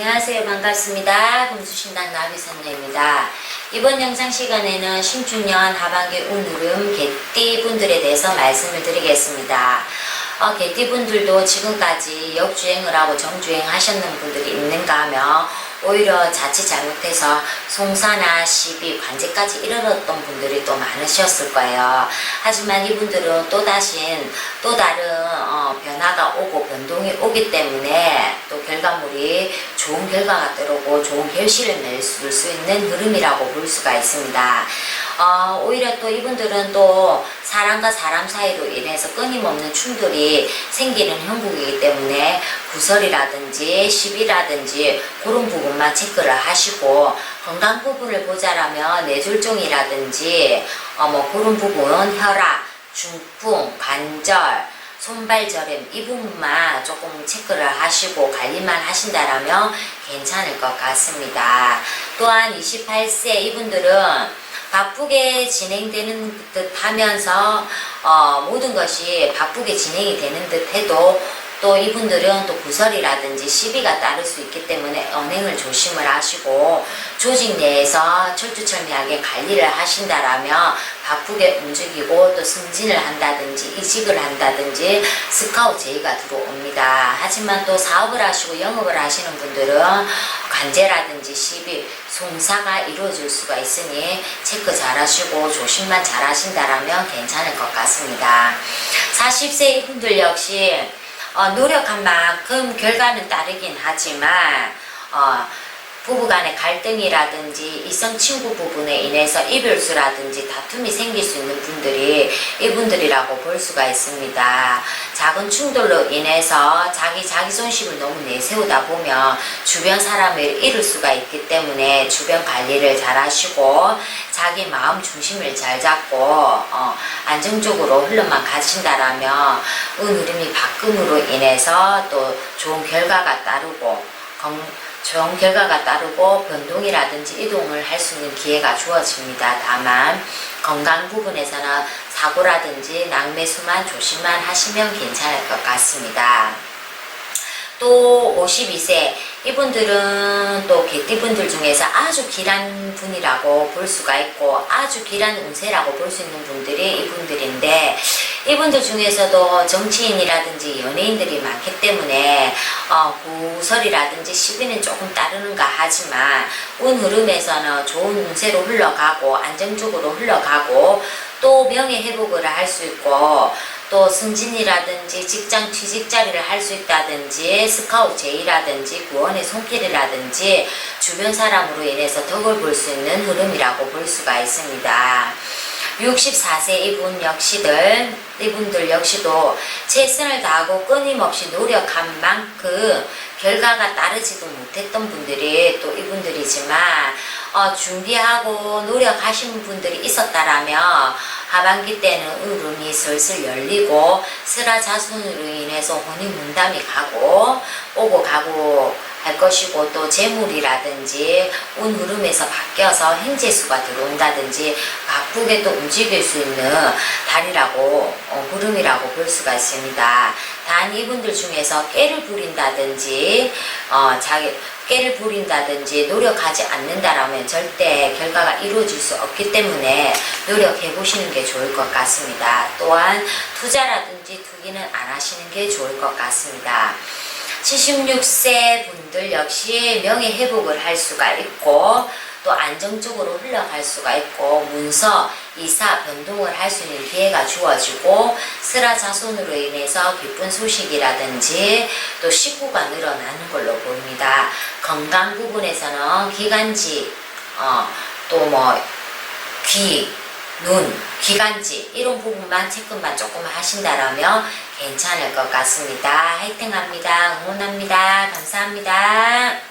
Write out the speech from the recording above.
반갑습니다. 금수신당 나비선녀입니다. 이번 영상 시간에는 신축년 하반기 운으름 개띠분들에 대해서 말씀을 드리겠습니다. 어, 개띠분들도 지금까지 역주행을 하고 정주행 하셨는 분들이 있는가 하면 오히려 자칫 잘못해서 송사나 시비, 관제까지 이르렀던 분들이 또 많으셨을 거예요. 하지만 이분들은 또 다시 또 다른 어, 변화가 오고 변동이 오기 때문에 또 결과물이 좋은 결과가 들어오고 좋은 결실을 낼 수 있는 흐름이라고 볼 수가 있습니다. 어, 오히려 또 이분들은 또 사람과 사람 사이로 인해서 끊임없는 충돌이 생기는 형국이기 때문에 구설이라든지 시비라든지 그런 부분만 체크를 하시고 건강 부분을 보자라면 뇌졸중이라든지 어, 뭐 그런 부분 혈압, 중풍, 관절 손발 저림 이 부분만 조금 체크를 하시고 관리만 하신다라면 괜찮을 것 같습니다. 또한 28세 이분들은 바쁘게 진행되는 듯 하면서 어, 모든 것이 바쁘게 진행이 되는 듯 해도 또 이분들은 또 구설이라든지 시비가 따를 수 있기 때문에 언행을 조심을 하시고 조직 내에서 철두철미하게 관리를 하신다라면 바쁘게 움직이고 또 승진을 한다든지 이직을 한다든지 스카우트 제의가 들어옵니다. 하지만 또 사업을 하시고 영업을 하시는 분들은 관제라든지 시비, 송사가 이루어질 수가 있으니 체크 잘 하시고 조심만 잘 하신다라면 괜찮을 것 같습니다. 40세 이분들 역시 어, 노력한 만큼 결과는 따르긴 하지만 어, 부부간의 갈등이라든지 이성 친구 부분에 인해서 이별수라든지 다툼이 생길 수 있는 분들이 이분들이라고 볼 수가 있습니다. 작은 충돌로 인해서 자기 자기 존심을 너무 내세우다 보면 주변 사람을 잃을 수가 있기 때문에 주변 관리를 잘 하시고 자기 마음 중심을 잘 잡고 어, 안정적으로 흘러만 가신다라면 은 흐름이 바꿈으로 인해서 또 좋은 결과가 따르고 건, 좋은 결과가 따르고 변동이라든지 이동을 할 수 있는 기회가 주어집니다. 다만 건강 부분에서는 사고라든지 낙매수만 조심만 하시면 괜찮을 것 같습니다. 또 52세 이분들은 또 개띠분들 중에서 아주 길한 분이라고 볼 수가 있고 아주 길한 운세라고 볼 수 있는 분들이 이분들인데 이분들 중에서도 정치인이라든지 연예인들이 많기 때문에 어, 구설이라든지 시비는 조금 따르는가 하지만 운 흐름에서는 좋은 운세로 흘러가고 안정적으로 흘러가고 또 명예 회복을 할 수 있고 또 승진이라든지 직장 취직 자리를 할 수 있다든지 스카우트 제의라든지 구원의 손길이라든지 주변 사람으로 인해서 덕을 볼 수 있는 흐름이라고 볼 수가 있습니다. 64세 이분 역시들 이분들 역시도 최선을 다하고 끊임없이 노력한 만큼 결과가 따르지도 못했던 분들이 또 이분들이지만 어, 준비하고 노력하신 분들이 있었다라면 하반기 때는 의rum이 슬슬 열리고 슬화자손으로 인해서 혼인 문담이 가고 오고 가고 할 것이고 또 재물이라든지 운 흐름에서 바뀌어서 행재수가 들어온다든지 바쁘게 또 움직일 수 있는 달이라고 어, 흐름이라고 볼 수가 있습니다. 단 이분들 중에서 깨를 부린다든지 어, 자기 깨를 부린다든지 노력하지 않는다라면 절대 결과가 이루어질 수 없기 때문에 노력해 보시는 게 좋을 것 같습니다. 또한 투자라든지 투기는 안 하시는 게 좋을 것 같습니다. 76세 분들 역시 명예 회복을 할 수가 있고 또 안정적으로 흘러갈 수가 있고 문서, 이사, 변동을 할 수 있는 기회가 주어지고 슬화자손으로 인해서 기쁜 소식이라든지 또 식구가 늘어나는 걸로 보입니다. 건강 부분에서는 기관지, 어, 또뭐 귀, 눈, 기관지 이런 부분만 체크만 조금 하신다라면 괜찮을 것 같습니다. 화이팅합니다. 응원합니다. 감사합니다.